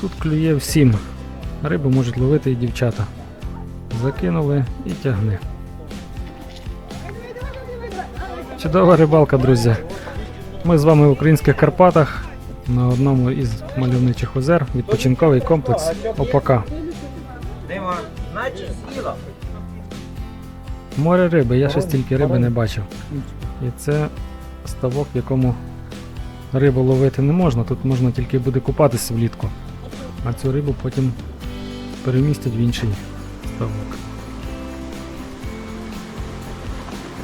Тут клює всім. Рибу можуть ловити і дівчата. Закинули і тягни. Чудова рибалка, друзі. Ми з вами в українських Карпатах на одному із мальовничих озер відпочинковий комплекс Опака. Море риби, я ще стільки риби не бачив. І це ставок, в якому рибу ловити не можна. Тут можна тільки буде купатися влітку. А цю рибу потім перемістять в інший ставок.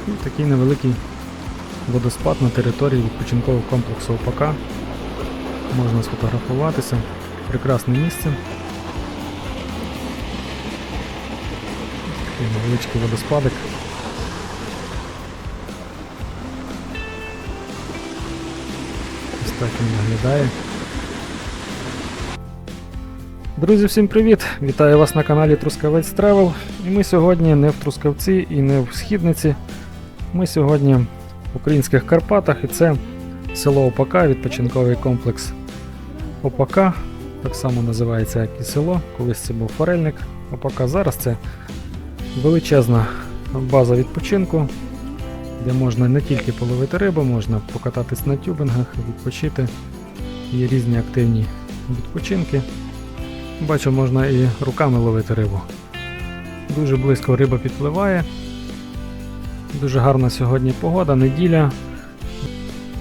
І такий невеликий водоспад на території відпочинкового комплексу ОПК. Можна сфотографуватися. Прекрасне місце. Такий невеличкий водоспадик. Ось так він виглядає. Друзі, всім привіт! Вітаю вас на каналі Трускавець Тревел. І ми сьогодні не в Трускавці і не в Східниці. Ми сьогодні в українських Карпатах і це село Опака, відпочинковий комплекс Опака. Так само називається, як і село. Колись це був форельник Опака. Зараз це величезна база відпочинку, де можна не тільки половити рибу, можна покататись на тюбингах, відпочити. Є різні активні відпочинки. Бачу, можна і руками ловити рибу. Дуже близько риба підпливає. Дуже гарна сьогодні погода, неділя.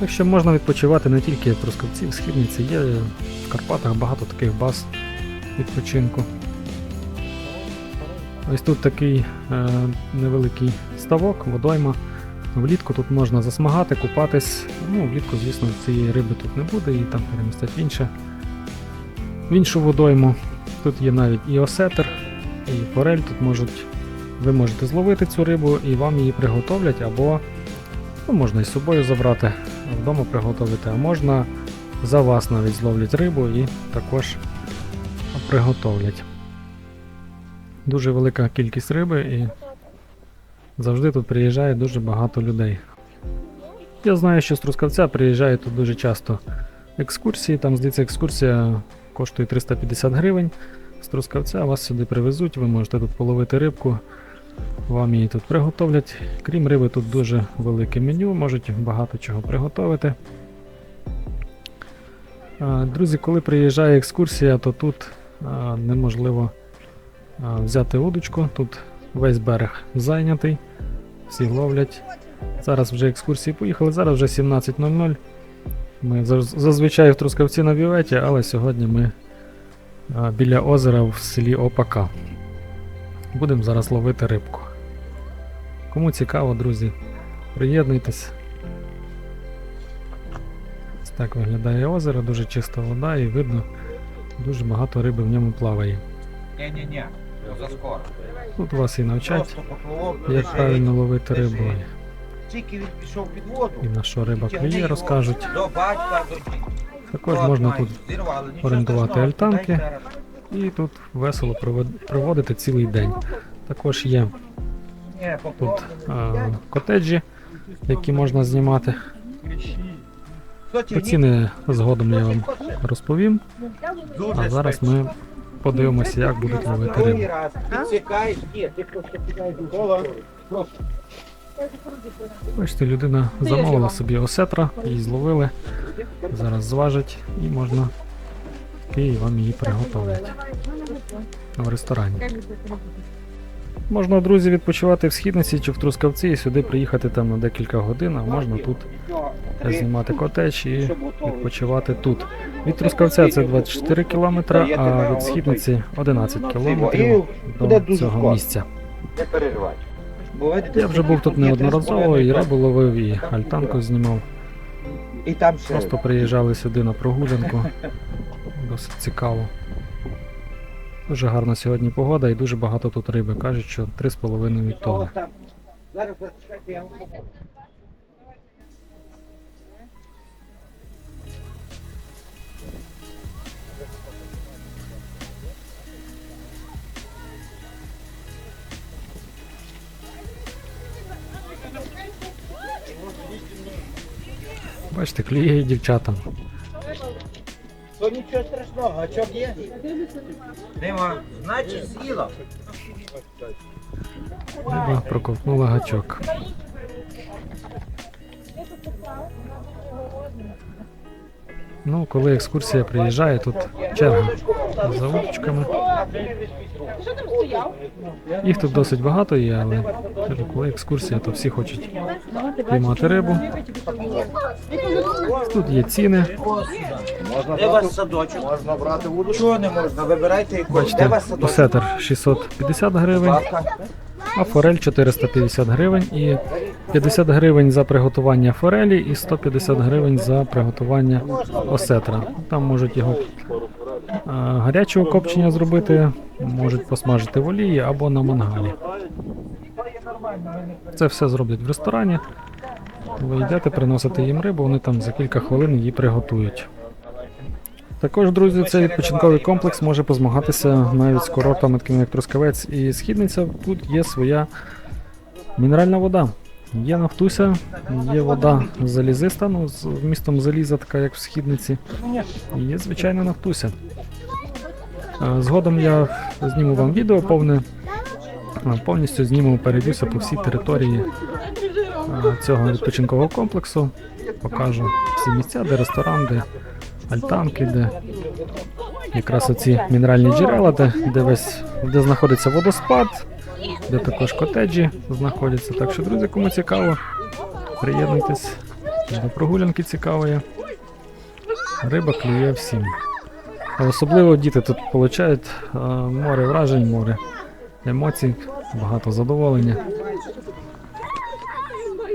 Так що можна відпочивати не тільки Трускавці, в Східниці, є в Карпатах багато таких баз відпочинку. Ось тут такий е, невеликий ставок, водойма. Влітку тут можна засмагати, купатись. Ну, влітку, звісно, цієї риби тут не буде, її там перемістять інше. В іншу водойму. Тут є навіть і осетер, і форель. Тут можуть, ви можете зловити цю рибу і вам її приготовлять, або ну, можна і з собою забрати, вдома приготувати, а можна за вас навіть зловлять рибу і також приготовлять. Дуже велика кількість риби і завжди тут приїжджає дуже багато людей. Я знаю, що з Трускавця приїжджають тут дуже часто екскурсії. Там, здається, екскурсія коштує 350 гривень. З Трускавця вас сюди привезуть, ви можете тут половити рибку, вам її тут приготовлять. Крім риби, тут дуже велике меню, можуть багато чого приготувати. Друзі, коли приїжджає екскурсія, то тут неможливо взяти удочку. Тут весь берег зайнятий, всі ловлять. Зараз вже екскурсії поїхали, зараз вже 17.00. Ми зазвичай в Трускавці на бюветі, але сьогодні ми а, біля озера в селі Опака. Будемо зараз ловити рибку. Кому цікаво, друзі, приєднуйтесь. Ось так виглядає озеро, дуже чиста вода і видно, дуже багато риби в ньому плаває. Тут вас і навчать, як правильно ловити рибу. Тільки він пішов під воду. і на що риба клює, розкажуть. До батька, до. Також можна тут орендувати альтанки. і тут весело проводити цілий день. Також є тут а, котеджі, які можна знімати. Про ціни згодом я вам розповім. А зараз ми подивимося, як будуть ловити рибу. Бачите, людина замовила собі осетра, її зловили. Зараз зважать і можна і вам її приготовлять в ресторані. Можна, друзі, відпочивати в східниці чи в Трускавці і сюди приїхати там на декілька годин, а можна тут знімати котедж і відпочивати тут. Від Трускавця це 24 кілометри, а від східниці 11 кілометрів до цього місця. Не переживай. Я вже був тут неодноразово, і рибу ловив, і альтанку знімав. І там ще. Просто приїжджали сюди на прогулянку. Досить цікаво. Дуже гарна сьогодні погода і дуже багато тут риби. Кажуть, що 3,5 тонни. Зараз Бачите, клює і дівчатам. То нічого страшного, гачок є? Нема. Значить, з'їла. Риба проковтнула гачок. Ну, коли екскурсія приїжджає, тут черга за удочками. Їх тут досить багато є, але коли екскурсія, то всі хочуть піймати рибу. Тут є ціни. Де вас садочок? Можна брати воду? Чого не можна? Вибирайте яку. Бачите, вас осетр 650 гривень. А форель 450 гривень і 50 гривень за приготування форелі і 150 гривень за приготування осетра. Там можуть його гарячого копчення зробити, можуть посмажити в олії або на мангалі. Це все зроблять в ресторані. Ви йдете, приносите їм рибу, вони там за кілька хвилин її приготують. Також, друзі, цей відпочинковий комплекс може позмагатися навіть з курортами, такими як Трускавець і Східниця. Тут є своя мінеральна вода. Є нафтуся, є вода залізиста, ну, з вмістом заліза, така як в східниці. І є звичайна нафтуся. Згодом я зніму вам відео повне, повністю зніму, перейдуся по всій території цього відпочинкового комплексу. Покажу всі місця, де ресторан, де альтанки, де якраз оці мінеральні джерела, де, де весь де знаходиться водоспад, де також котеджі знаходяться. Так що, друзі, кому цікаво, приєднуйтесь до прогулянки цікавої. Риба клює всім. А особливо діти тут е, море вражень, море емоцій, багато задоволення.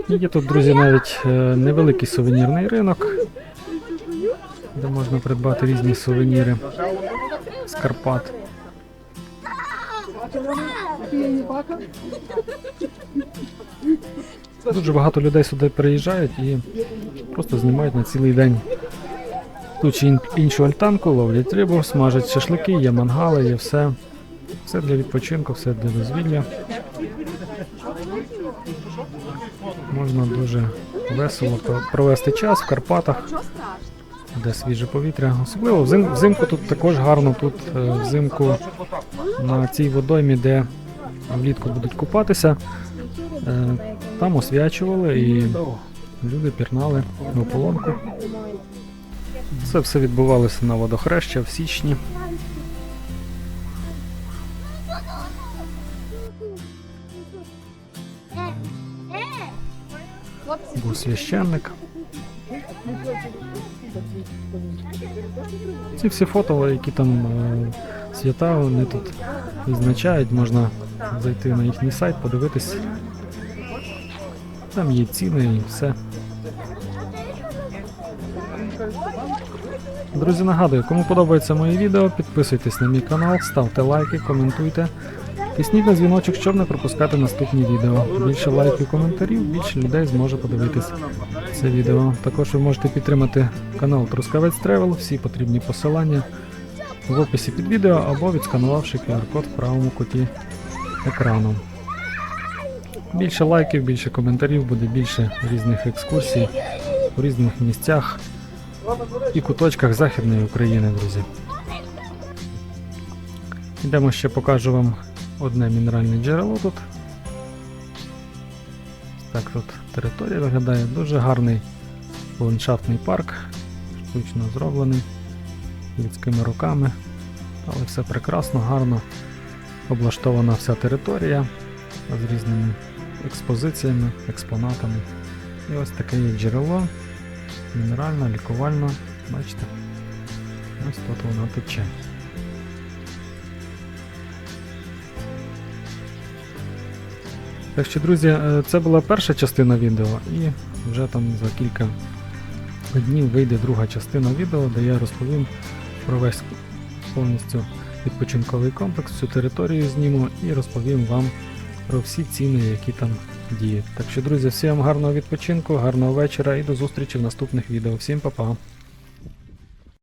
Є тут, друзі, навіть е, невеликий сувенірний ринок, де можна придбати різні сувеніри з Карпат. Дуже багато людей сюди приїжджають і просто знімають на цілий день. Тут чи іншу альтанку, ловлять рибу, смажать шашлики, є мангали, є все. Все для відпочинку, все для дозвілля. Можна дуже весело провести час в Карпатах, де свіже повітря. Особливо взим, взимку тут також гарно, тут е, взимку на цій водоймі, де влітку будуть купатися. Е, Там освячували і люди пірнали в ополонку. Це все відбувалося на водохреща в січні. Був священник. Ці всі фото, які там е, свята, вони тут відзначають, можна зайти на їхній сайт, подивитись. Там є ціни і все. Друзі, нагадую, кому подобається моє відео, підписуйтесь на мій канал, ставте лайки, коментуйте. Тисніть на дзвіночок, щоб не пропускати наступні відео. Більше лайків коментарів, більше людей зможе подивитись це відео. Також ви можете підтримати канал Трускавець Тревел, всі потрібні посилання в описі під відео або відсканувавши QR-код в правому куті екрану. Більше лайків, більше коментарів, буде більше різних екскурсій у різних місцях і куточках Західної України, друзі. Йдемо ще покажу вам одне мінеральне джерело тут. Так тут територія виглядає дуже гарний ландшафтний парк, штучно зроблений людськими руками. Але все прекрасно, гарно облаштована вся територія з різними експозиціями, експонатами. І ось таке є джерело, мінеральне, лікувальне. Бачите? Ось тут воно тече. Так що, друзі, е, це була перша частина відео, і вже там за кілька днів вийде друга частина відео, де я розповім про весь повністю відпочинковий комплекс, всю територію зніму і розповім вам про всі ціни, які там діють. Так що, друзі, всім гарного відпочинку, гарного вечора і до зустрічі в наступних відео. Всім па-па!